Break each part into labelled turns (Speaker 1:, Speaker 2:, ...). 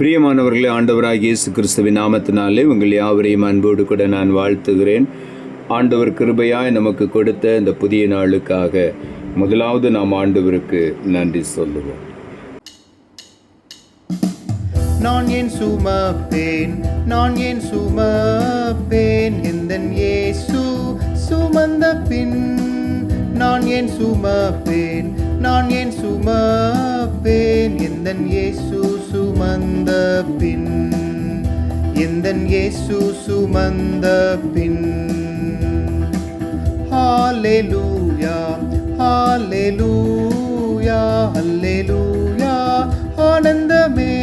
Speaker 1: பிரியமானவர்களே ஆண்டவராக இயேசு கிறிஸ்துவின் நாமத்தினாலே உங்கள் யாவரையும் அன்போடு கூட நான் வாழ்த்துகிறேன். ஆண்டவர் கிருபையாய் நமக்கு கொடுத்த இந்த புதிய நாளுக்காக முதலாவது நாம் ஆண்டவருக்கு நன்றி சொல்லுவோம்.
Speaker 2: நான் ஏன் சுமப்பேன்? நான் ஏன் சுமப்பேன்? எந்தன் ஏசு சுமந்த பின் நான் ஏன் சுமப்பேன்? நான் ஏன் சுமப்பேன்? எந்தன் இயேசு சுமந்த பின்? எந்தன் இயேசு சுமந்த பின்? ஹalleluya ஹalleluya ஹalleluya ஆனந்தமே.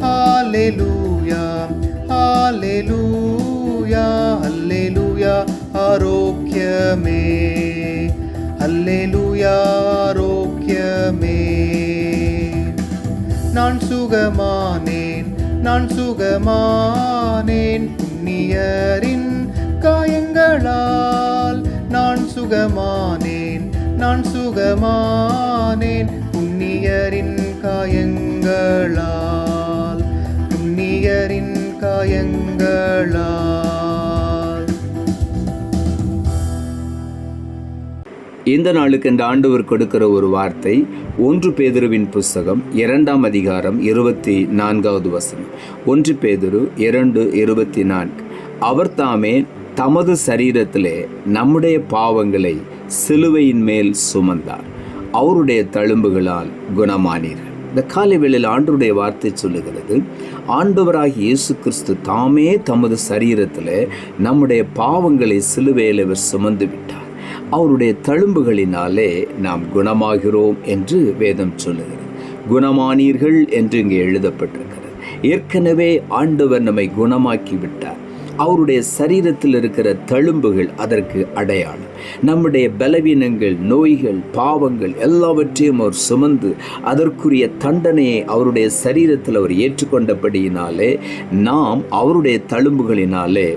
Speaker 2: ஹalleluya ஹalleluya ஹalleluya ஆரோக்கியமே. ஹalleluya ஆரோக்கியமே. நான் சுகமானேன் நான் சுகமானேன். புண்ணியரின் காயங்களால் நான் சுகமானேன் நான் சுகமானேன். புண்ணியரின் காயங்களால் புண்ணியரின் காயங்களால்.
Speaker 1: இந்த நாளுக்கு இந்த ஆண்டவர் கொடுக்கிற ஒரு வார்த்தை ஒன்று பேதுருவின் புஸ்தகம் இரண்டாம் அதிகாரம் இருபத்தி நான்காவது வசனம். ஒன்று பேதுரு இரண்டு இருபத்தி நான்கு. அவர் தாமே தமது சரீரத்திலே நம்முடைய பாவங்களை சிலுவையின் மேல் சுமந்தார். அவருடைய தழும்புகளால் குணமானீர்கள். இந்த காலை வேளையில் ஆண்டருடைய வார்த்தை சொல்லுகிறது ஆண்டவராகி இயேசு கிறிஸ்து தாமே தமது சரீரத்தில் நம்முடைய பாவங்களை சிலுவையில் இவர் சுமந்து விட்டார் அவருடைய தழும்புகளினாலே நாம் குணமாகிறோம் என்று வேதம் சொல்லுகிறது. குணமானீர்கள் என்று இங்கே எழுதப்பட்டிருக்கிறது. ஏற்கனவே ஆண்டவர் நம்மை குணமாக்கி விட்டார் அவருடைய சரீரத்தில் இருக்கிற தழும்புகள் அதற்கு அடையாளம். நம்முடைய பலவீனங்கள் நோய்கள் பாவங்கள் எல்லாவற்றையும் அவர் சுமந்து அதற்குரிய தண்டனையை அவருடைய சரீரத்தில் அவர் ஏற்றுக்கொண்டபடியினாலே நாம் அவருடைய தழும்புகளினாலே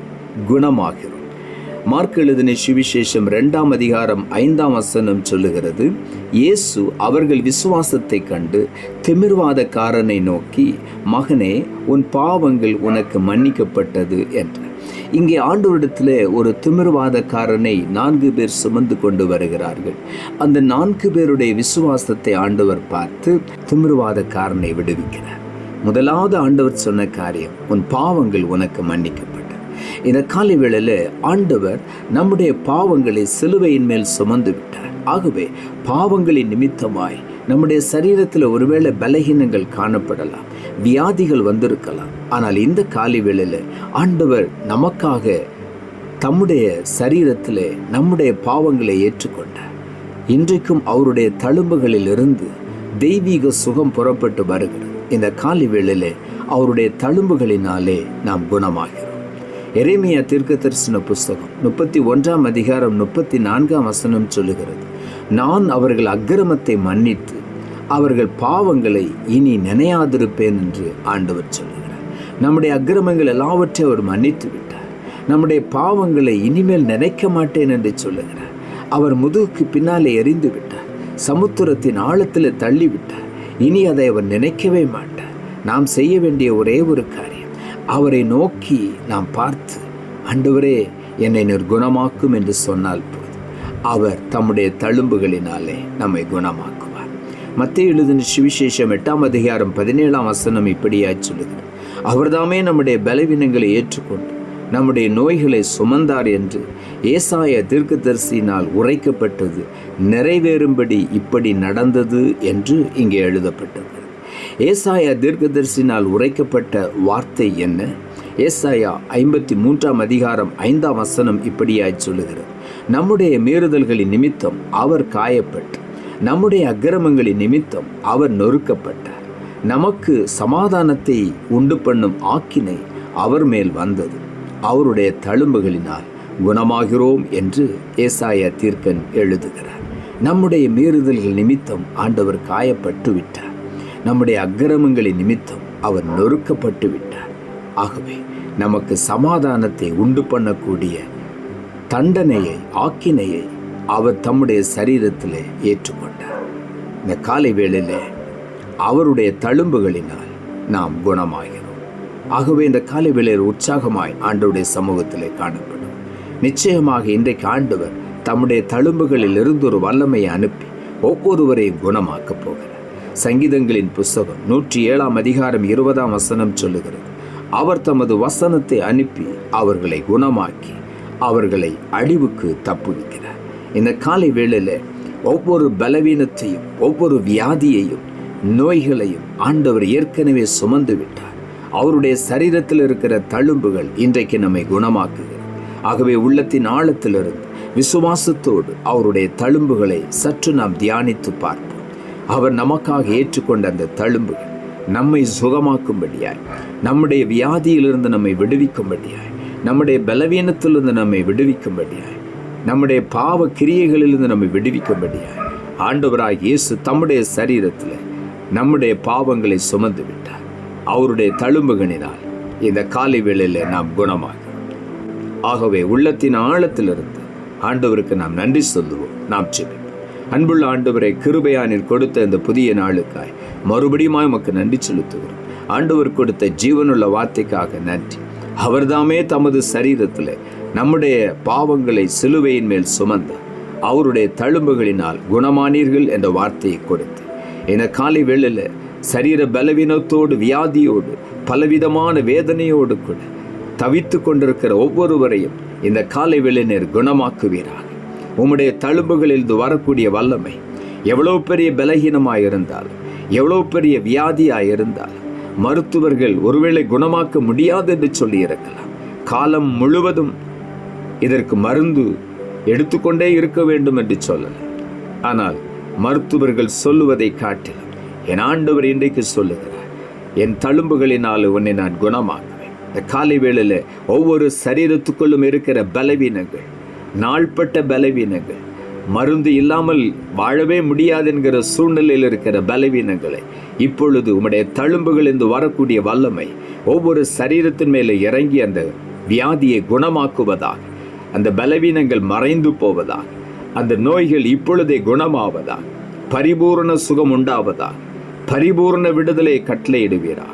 Speaker 1: குணமாகிறோம். மார்க் எழுதின சுவிசேஷம் ரெண்டாம் அதிகாரம் ஐந்தாம் வசனம் சொல்லுகிறது இயேசு அவர்கள் விசுவாசத்தை கண்டு திமிர்வாதக்காரனை நோக்கி மகனே உன் பாவங்கள் உனக்கு மன்னிக்கப்பட்டது என்றார். இங்கே ஆண்டவரிடத்தில் ஒரு திமிர்வாதக்காரனை நான்கு பேர் சுமந்து கொண்டு வருகிறார்கள். அந்த நான்கு பேருடைய விசுவாசத்தை ஆண்டவர் பார்த்து திமிர்வாதக்காரனை விடுவிக்கிறார். முதலாவது ஆண்டவர் சொன்ன காரியம் உன் பாவங்கள் உனக்கு மன்னிக்கப்படும் இந்த காலை வேளையில் ஆண்டவர் நம்முடைய பாவங்களை சிலுவையின் மேல் சுமந்து விட்டார். ஆகவே பாவங்களின் நிமித்தமாய் நம்முடைய சரீரத்தில் ஒருவேளை பலகீனங்கள் காணப்படலாம் வியாதிகள் வந்திருக்கலாம். ஆனால் இந்த காலை வேளையில் ஆண்டவர் நமக்காக தம்முடைய சரீரத்தில் நம்முடைய பாவங்களை ஏற்றுக்கொண்டார். இன்றைக்கும் அவருடைய தழும்புகளில் இருந்து தெய்வீக சுகம் புறப்பட்டு வருகிறது. இந்த காலை வேளையில் அவருடைய தழும்புகளினாலே நாம் குணமாகிறோம். எரேமியா தீர்க்க தரிசன புஸ்தகம் முப்பத்தி ஒன்றாம் அதிகாரம் முப்பத்தி நான்காம் வசனம் சொல்லுகிறது. நான் அவர்கள் அக்கிரமத்தை மன்னித்து அவர்கள் பாவங்களை இனி நினையாதிருப்பேன் என்று ஆண்டவர் சொல்லுகிறார். நம்முடைய அக்கிரமங்கள் எல்லாவற்றையும் அவர் மன்னித்து விட்டார். நம்முடைய பாவங்களை இனிமேல் நினைக்க மாட்டேன் என்று சொல்லுகிறார். அவர் முதுகுக்கு பின்னாலே எரிந்து விட்டார். சமுத்திரத்தின் ஆழத்தில் தள்ளிவிட்டார். இனி அதை அவர் நினைக்கவே மாட்டார். நாம் செய்ய வேண்டிய ஒரே ஒரு காரியம் அவரை நோக்கி நாம் பார்த்து அண்டவரே என்னை நிர்குணமாக்கும் என்று சொன்னால் போதும். அவர் தம்முடைய தழும்புகளினாலே நம்மை குணமாக்குவார். மத்திய எழுதின சுவிசேஷம் எட்டாம் அதிகாரம் பதினேழாம் வசனம் இப்படியாய் சொல்லுகிறது அவர்தாமே நம்முடைய பலவீனங்களை ஏற்றுக்கொண்டு நம்முடைய நோய்களை சுமந்தார் என்று ஏசாய தீர்க்கதரிசியினால் உரைக்கப்பட்டது நிறைவேறும்படி இப்படி நடந்தது என்று இங்கே எழுதப்பட்டது. ஏசாயா தீர்க்கதரிசினால் உரைக்கப்பட்ட வார்த்தை என்ன? ஏசாயா ஐம்பத்தி மூன்றாம் அதிகாரம் ஐந்தாம் வசனம் இப்படியாய் சொல்லுகிறது. நம்முடைய மீறுதல்களின் நிமித்தம் அவர் காயப்பட்டு நம்முடைய அக்கிரமங்களின் நிமித்தம் அவர் நொறுக்கப்பட்டார். நமக்கு சமாதானத்தை உண்டு பண்ணும் ஆக்கினை அவர் மேல் வந்தது. அவருடைய தழும்புகளினால் குணமாகிறோம் என்று ஏசாயா தீர்க்கன் எழுதுகிறார். நம்முடைய மீறுதல்கள் நிமித்தம் ஆண்டவர் காயப்பட்டு விட்டார். நம்முடைய அக்கிரமங்களின் நிமித்தம் அவர் நொறுக்கப்பட்டு விட்டார் ஆகவே நமக்கு சமாதானத்தை உண்டு பண்ணக்கூடிய தண்டனையை ஆக்கினையை அவர் தம்முடைய சரீரத்தில் ஏற்றுக்கொண்டார். இந்த காலை வேளையில் அவருடைய தழும்புகளினால் நாம் குணமாகிறோம். ஆகவே இந்த காலை வேளையில் உற்சாகமாய் ஆண்டவருடைய சமூகத்தில் காணப்படும். நிச்சயமாக இன்றைக்கு ஆண்டவர் தம்முடைய தழும்புகளில் இருந்து ஒரு வல்லமையை அனுப்பி ஒவ்வொருவரையும் குணமாக்கப் போகிறார். சங்கீதங்களின் புஸ்தகம் நூற்றி ஏழாம் அதிகாரம் இருபதாம் வசனம் சொல்லுகிறது. அவர் தமது வசனத்தை அனுப்பி அவர்களை குணமாக்கி அவர்களை அழிவுக்கு தப்புவிக்கிறார். இந்த காலை வேளையில் ஒவ்வொரு பலவீனத்தையும் ஒவ்வொரு வியாதியையும் நோய்களையும் ஆண்டவர் ஏற்கனவே சுமந்து விட்டார். அவருடைய சரீரத்தில் இருக்கிற தழும்புகள் இன்றைக்கு நம்மை குணமாக்குகிறது. ஆகவே உள்ளத்தின் ஆழத்திலிருந்து விசுவாசத்தோடு அவருடைய தழும்புகளை சற்று நாம் தியானித்து பார்ப்போம். அவர் நமக்காக ஏற்றுக்கொண்ட அந்த தழும்புகள் நம்மை சுகமாக்கும்படியாய் நம்முடைய வியாதியிலிருந்து நம்மை விடுவிக்கும்படியாய் நம்முடைய பலவீனத்திலிருந்து நம்மை விடுவிக்கும்படியாய் நம்முடைய பாவ கிரியைகளிலிருந்து நம்மை விடுவிக்கும்படியாய் ஆண்டவராய் இயேசு தம்முடைய சரீரத்தில் நம்முடைய பாவங்களை சுமந்து விட்டார். அவருடைய தழும்புகளினால் இந்த காலை வேளையில் நாம் குணமாக ஆகவே உள்ளத்தின் ஆழத்திலிருந்து ஆண்டவருக்கு நாம் நன்றி சொல்லுவோம். நாம் செபிப்போம் அன்புள்ள ஆண்டவரை கிருபையானில் கொடுத்த இந்த புதிய நாளுக்காய். மறுபடியும் உமக்கு நன்றி செலுத்துகிறோம். ஆண்டவர் கொடுத்த ஜீவனுள்ள வார்த்தைக்காக நன்றி. அவர்தாமே தமது சரீரத்தில் நம்முடைய பாவங்களை சிலுவையின் மேல் சுமந்தார் அவருடைய தழும்புகளினால் குணமானீர்கள் என்ற வார்த்தையை கொடுத்து என காலை வேளையில் சரீர பலவீனத்தோடு வியாதியோடு பலவிதமான வேதனையோடு கூட தவித்து கொண்டிருக்கிற ஒவ்வொருவரையும் இந்த காலை வேளையினர் குணமாக்குவீரார் உம்முடைய தழும்புகளில் வரக்கூடிய வல்லமை எவ்வளோ பெரிய பலகீனமாக இருந்தால் எவ்வளோ பெரிய வியாதியாக இருந்தால் மருத்துவர்கள் ஒருவேளை குணமாக்க முடியாது என்று சொல்லியிருக்கலாம். காலம் முழுவதும் இதற்கு மருந்து எடுத்துக்கொண்டே இருக்க வேண்டும் என்று சொல்லலாம் ஆனால் மருத்துவர்கள் சொல்லுவதை காட்டிலும் என் ஆண்டவர் இன்றைக்கு சொல்லுகிறார் என் தழும்புகளினால் உன்னை நான் குணமாக்குவேன். இந்த காலை வேளையில் ஒவ்வொரு சரீரத்துக்குள்ளும் இருக்கிற பலவீனங்கள் நாள்பட்ட பலவீனங்கள். மருந்து இல்லாமல் வாழவே முடியாது என்கிற சூழ்நிலையில் இருக்கிற பலவீனங்களை இப்பொழுது உம்முடைய தழும்புகளிலிருந்து வரக்கூடிய வல்லமை ஒவ்வொரு சரீரத்தின் மேலே இறங்கி அந்த வியாதியை குணமாக்குவதாக அந்த பலவீனங்கள் மறைந்து போவதாக அந்த நோய்கள் இப்பொழுதே குணமாவதா பரிபூரண சுகம் உண்டாவதா பரிபூரண விடுதலை கட்டளையிடுவீரா.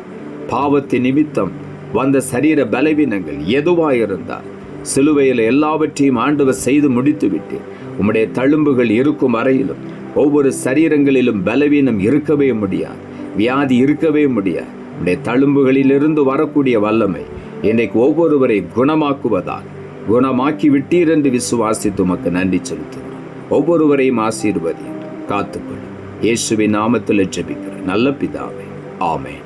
Speaker 1: பாவத்தின் நிமித்தம் வந்த சரீர பலவீனங்கள் எதுவாயிருந்தால் சிலுவையில் எல்லாவற்றையும் ஆண்டவர் செய்து முடித்துவிட்டு உம்முடைய தழும்புகள் இருக்கும் வரையிலும் ஒவ்வொரு சரீரங்களிலும் பலவீனம் இருக்கவே முடியாது வியாதி இருக்கவே முடியாது. உம்முடைய தழும்புகளிலிருந்து வரக்கூடிய வல்லமை இன்றைக்கு ஒவ்வொருவரை குணமாக்குவதால் குணமாக்கி விட்டீர் என்று விசுவாசித்து உமக்கு நன்றி செலுத்துகிறோம். ஒவ்வொருவரையும் ஆசீர்வதி காத்துக்கொள்ளும். இயேசுவின் நாமத்தில் ஜெபிக்கிறேன் நல்ல பிதாவே ஆமென்.